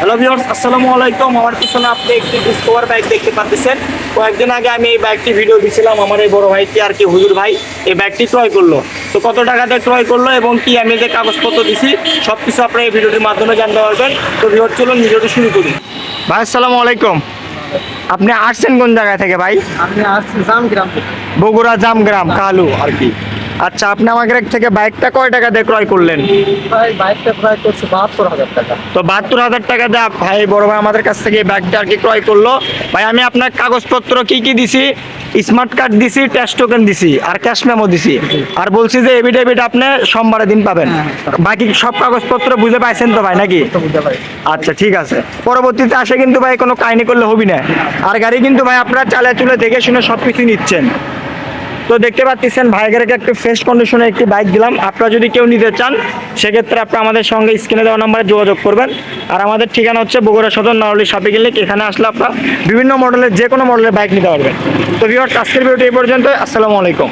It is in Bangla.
হ্যালো ভিউয়ার্স আসসালামু আলাইকুম। আমার পিছনে আপনি একটি ডিসকভার বাইক দেখতে পাচ্ছেন কয়েকদিন আগে আমি এই বাইকটি ভিডিও দিয়েছিলাম আমার এই বড় ভাইটি আর কি হুজুর ভাই এই বাইকটি ক্রয় করল। তো কত টাকাতে ক্রয় করল এবং কি আমি যে কাগজপত্র দিছি সব কিছু আপনারা এই ভিডিওটির মাধ্যমে জানতে পারবেন। তো ভিউয়ার চলুন ভিডিওটি শুরু করি। ভাই আসসালামু আলাইকুম। আপনি আসছেন কোন জায়গা থেকে ভাই? আমি আসছি জামগ্রাম বগুড়া জামগ্রাম কালু। আর কি। আচ্ছা আপনি আমাদের থেকে বাইকটা কয় টাকা দিয়ে ক্রয় করলেন? ভাই বাইকটা প্রায় করছে বাহাত্তর হাজার টাকা। তো বাহাত্তর হাজার টাকা দেওয়া ভাই বড় ভাই আমাদের কাছ থেকে ব্যাগটা আর কি ক্রয় করল। ভাই আমি আপনার কাগজপত্র কি কি দিছি? স্মার্ট কার্ড দিছি ট্যাক্স টোকেন দিছি আর ক্যাশ মেমো দিছি। আর বলছি যে এভিডেভিট আপনি সোমবারের দিন পাবেন। হ্যাঁ, বাকি সব কাগজপত্র বুঝে পাইছেন তো ভাই নাকি? আচ্ছা ঠিক আছে। পরবর্তীতে আসে কিন্তু ভাই কোনো কাহিনী করলে হবি না। আর গাড়ি কিন্তু ভাই আপনারা চালে চুলে দেখে শুনে সব কিছু নিচ্ছেন। তো দেখতে পাচ্ছেন ভাইগারকে একটু ফ্রেশ কন্ডিশনে একটি বাইক দিলাম। আপনারা যদি কেউ নিতে চান, সেক্ষেত্রে আপনারা আমাদের সঙ্গে স্ক্রিনে দেওয়া নাম্বারে যোগাযোগ করবেন। আর আমাদের ঠিকানা হচ্ছে বগুড়া সদর নারলি শপিং ক্লিনিক এখানে আসলে আপনারা বিভিন্ন মডেলের যে কোনো মডেলের বাইক নিতে পারবেন। তো বিহার আজকের ভিডিওটি এই পর্যন্ত আসসালামু আলাইকুম।